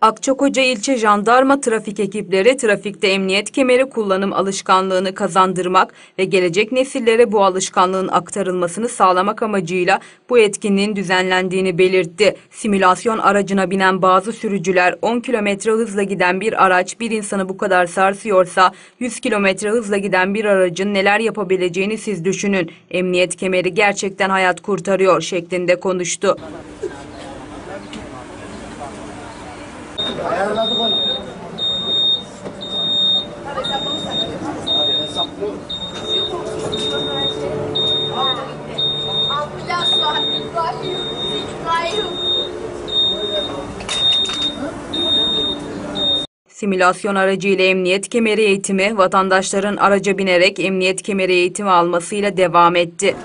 Akçakoca ilçe jandarma trafik ekipleri trafikte emniyet kemeri kullanım alışkanlığını kazandırmak ve gelecek nesillere bu alışkanlığın aktarılmasını sağlamak amacıyla bu etkinliğin düzenlendiğini belirtti. Simülasyon aracına binen bazı sürücüler 10 kilometre hızla giden bir araç bir insanı bu kadar sarsıyorsa 100 kilometre hızla giden bir aracın neler yapabileceğini siz düşünün. Emniyet kemeri gerçekten hayat kurtarıyor şeklinde konuştu. Ayarladık onu. Simülasyon aracı ile emniyet kemeri eğitimi vatandaşların araca binerek emniyet kemeri eğitimi almasıyla devam etti.